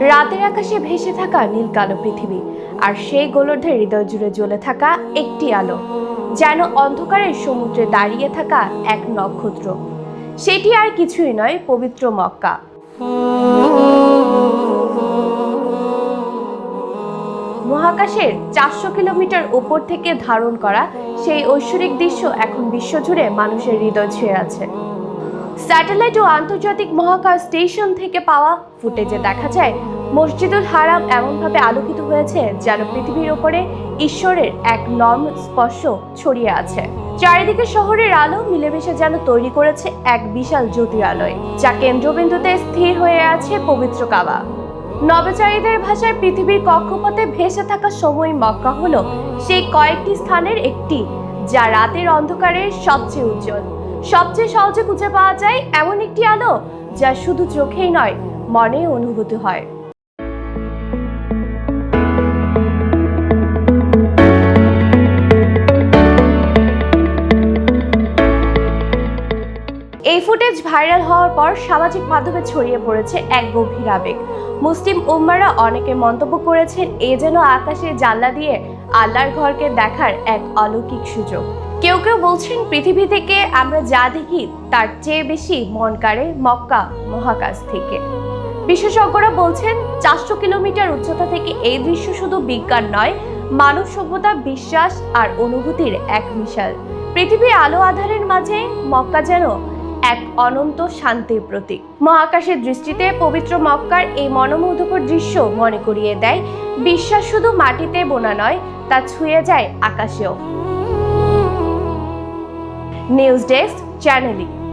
রাতের আকাশে ভেসে থাকা নীল কালো পৃথিবী আর সেই গোলর্ধে হৃদয় জুড়ে জ্বলে থাকা একটি আলো, যেন অন্ধকারের সমুদ্রে দাঁড়িয়ে থাকা এক নক্ষত্র। সেটি আর কিছুই নয়, পবিত্র মক্কা। মহাকাশের চারশো কিলোমিটার উপর থেকে ধারণ করা সেই ঐশ্বরিক দৃশ্য এখন বিশ্বজুড়ে মানুষের হৃদয় ছুঁয়ে আছে। স্যাটেলাইট ও আন্তর্জাতিক মহাকাশ স্টেশন থেকে পাওয়া ফুটেজে দেখা যায়, মসজিদুল হারাম এমনভাবে আলোকিত হয়েছে যেন পৃথিবীর ওপরে ঈশ্বরের এক নর্ম স্পর্শ ছড়িয়ে আছে। চারিদিকে শহরের আলো মিলেমিশে যেন তৈরি করেছে এক বিশাল জ্যোতিরালয়, যা কেন্দ্রবিন্দুতে স্থির হয়ে আছে পবিত্র কাবা। নবচারীদের ভাষায় পৃথিবীর কক্ষপথে ভেসে থাকা সময় মক্কা হলো সেই কয়েকটি স্থানের একটি, যা রাতের অন্ধকারে সবচেয়ে উজ্জ্বল। সবচেয়ে সহজে খুঁজে পাওয়া যায় এমন একটি আলো যা শুধু চোখেই নয় মনে অনুভূতি হয়। এই ফুটেজ ভাইরাল হওয়ার পর সামাজিক মাধ্যমে ছড়িয়ে পড়েছে এক গভীর আবেগ। মুসলিম উম্মারা অনেকে মন্তব্য করেছেন, এ যেন আকাশে জানলা দিয়ে আল্লাহর ঘরকে দেখার এক অলৌকিক সুযোগ। কেউ কেউ বলছেন, পৃথিবী থেকে আমরা যা দেখি তার চেয়ে বেশি মন কাড়ে মক্কা মহাকাশ থেকে। বিশেষজ্ঞরা বলছেন, চারশো কিলোমিটার উচ্চতা থেকে এই দৃশ্য শুধু বিজ্ঞান নয়, মানব সভ্যতা, বিশ্বাস আর অনুভূতির এক মিশাল। পৃথিবীর আলো আধারের মাঝে মক্কা যেন এক অনন্ত শান্তির প্রতীক। মহাকাশের দৃষ্টিতে পবিত্র মক্কার এই মনোমুগ্ধকর দৃশ্য মনে করিয়ে দেয়, বিশ্বাস শুধু মাটিতে বোনা নয়, তা ছুঁয়ে যায় আকাশেও। News desk channelling